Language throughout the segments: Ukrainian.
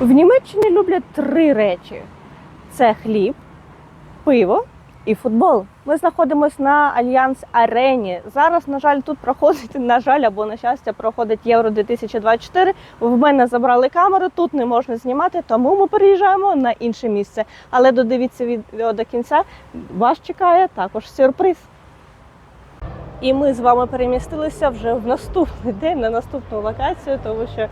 В Німеччині люблять три речі: це хліб, пиво і футбол. Ми знаходимося на Альянс Арені. Зараз, на жаль, тут проходить, на жаль, або на щастя, проходить Євро 2024. В мене забрали камеру, тут не можна знімати, тому ми переїжджаємо на інше місце. Але додивіться відео до кінця. Вас чекає також сюрприз. І ми з вами перемістилися вже в наступний день на наступну локацію, тому що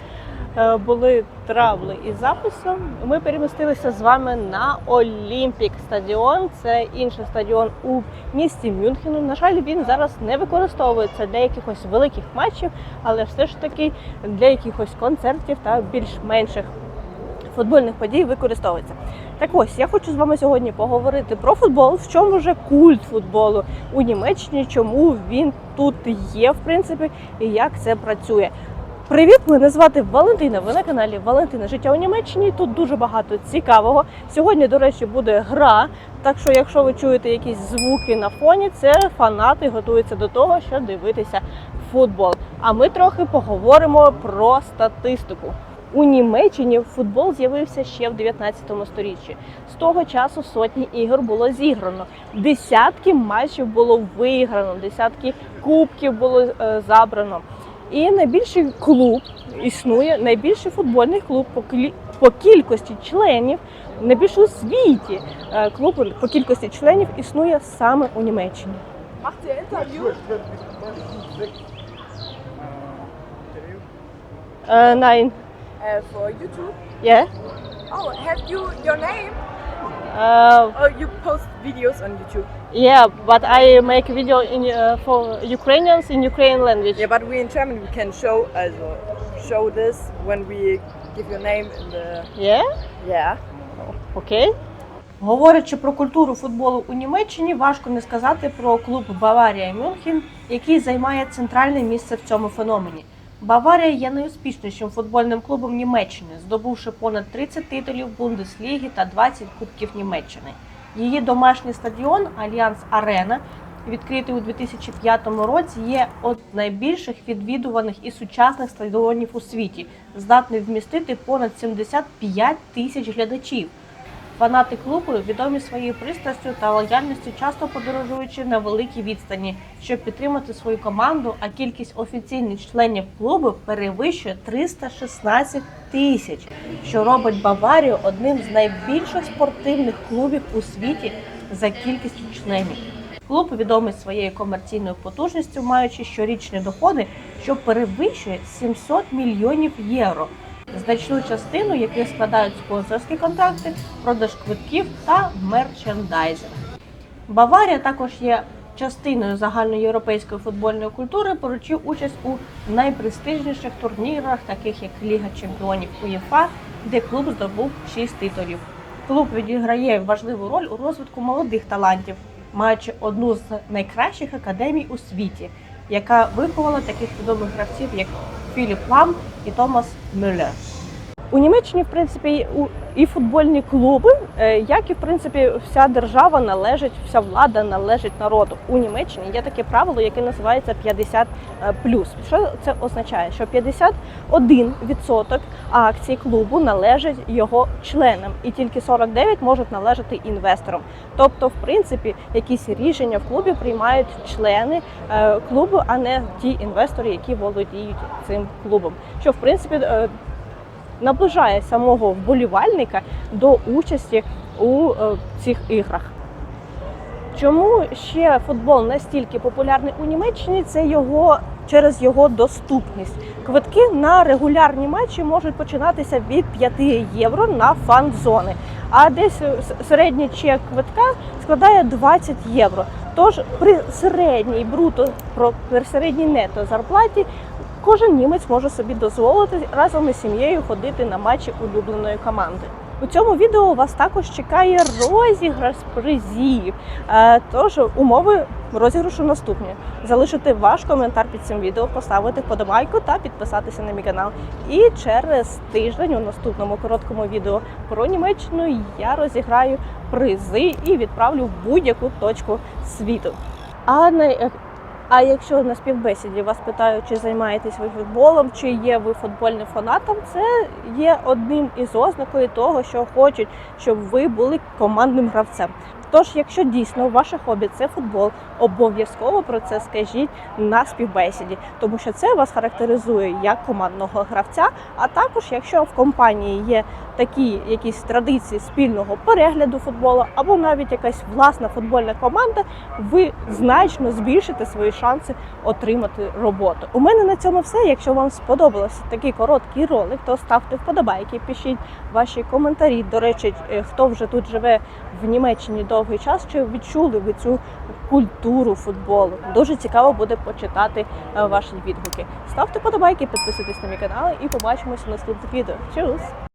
були травли із записом. Ми перемістилися з вами на Олімпік стадіон. Це інший стадіон у місті Мюнхену. На жаль, він зараз не використовується для якихось великих матчів, але все ж таки для якихось концертів та більш-менших футбольних подій використовується. Так ось я хочу з вами сьогодні поговорити про футбол, в чому вже культ футболу у Німеччині, чому він тут є, в принципі, і як це працює. Привіт, мене звати Валентина. Ви на каналі Валентина Життя у Німеччині. Тут дуже багато цікавого. Сьогодні, до речі, буде гра. Так що, якщо ви чуєте якісь звуки на фоні, це фанати готуються до того, щоб дивитися футбол. А ми трохи поговоримо про статистику. У Німеччині футбол з'явився ще в 19 сторіччі. З того часу сотні ігор було зіграно, десятки матчів було виграно, десятки кубків було е, забрано. І найбільший клуб існує, найбільший футбольний клуб по, кількості членів, найбільший у світі е, клуб по кількості членів існує саме у Німеччині. Е, Nine. Uh, for YouTube? Yeah. Oh, have you your name? Uh, Oh, you post videos on YouTube. yeah, but I make video in uh, for Ukrainians in Ukrainian language. Yeah, but we in German we can show also show this when we give your name in the Yeah. yeah. Окей. Говорячи про культуру футболу у Німеччині, важко не сказати про клуб Баварія Мюнхен, який займає центральне місце в цьому феномені. Баварія є найуспішнішим футбольним клубом Німеччини, здобувши понад 30 титулів Бундесліги та 20 кубків Німеччини. Її домашній стадіон Альянс Арена, відкритий у 2005 році, є одним найбільших відвідуваних і сучасних стадіонів у світі, здатний вмістити понад 75 тисяч глядачів. Фанати клубу відомі своєю пристрастю та лояльністю, часто подорожуючи на великій відстані, щоб підтримати свою команду. А кількість офіційних членів клубу перевищує 316 тисяч, що робить Баварію одним з найбільших спортивних клубів у світі за кількістю членів. Клуб відомий своєю комерційною потужністю, маючи щорічні доходи, що перевищує 700 мільйонів євро значну частину яких складають спонсорські контракти, продаж квитків та мерчендайзинг. Баварія також є частиною загальноєвропейської футбольної культури, беручи участь у найпрестижніших турнірах, таких як Ліга Чемпіонів УЄФА, де клуб здобув 6 титулів. Клуб відіграє важливу роль у розвитку молодих талантів, маючи одну з найкращих академій у світі, яка виховала таких відомих гравців, як Філіп Лам і Томас Мюллер. У Німеччині, в принципі, і футбольні клуби, е, як і в принципі вся держава належить, вся влада належить народу. У Німеччині є таке правило, яке називається 50 плюс. Що це означає? Що 51% акцій клубу належить його членам, і тільки 49 можуть належати інвесторам. Тобто, в принципі, якісь рішення в клубі приймають члени е, клубу, а не ті інвестори, які володіють цим клубом. Що в принципі е, наближає самого вболівальника до участі у е, цих іграх. Чому ще футбол настільки популярний у Німеччині? Це його через його доступність. Квитки на регулярні матчі можуть починатися від 5 євро на фан-зони, а десь середній чек квитка складає 20 євро. Тож при середній бруто при середній нето зарплаті кожен німець може собі дозволити разом із сім'єю ходити на матчі улюбленої команди. У цьому відео вас також чекає розіграш призів. Е, Тож умови розіграшу наступні: залишити ваш коментар під цим відео, поставити вподобайку та підписатися на мій канал. І через тиждень у наступному короткому відео про Німеччину я розіграю призи і відправлю в будь-яку точку світу. А най- А якщо на співбесіді вас питають, чи займаєтесь ви футболом, чи є ви футбольним фанатом, це є одним із ознакою того, що хочуть, щоб ви були командним гравцем. Тож, якщо дійсно ваше хобі це футбол, обов'язково про це скажіть на співбесіді, тому що це вас характеризує як командного гравця. А також, якщо в компанії є такі якісь традиції спільного перегляду футболу, або навіть якась власна футбольна команда, ви значно збільшите свої шанси отримати роботу. У мене на цьому все. Якщо вам сподобався такий короткий ролик, то ставте вподобайки, пишіть ваші коментарі. До речі, е, хто вже тут живе в Німеччині довгий час, чи відчули ви цю культуру футболу? Дуже цікаво буде почитати е, ваші відгуки. Ставте подобайки, підписуйтесь на мій канал і побачимося в наступних відео. Чус!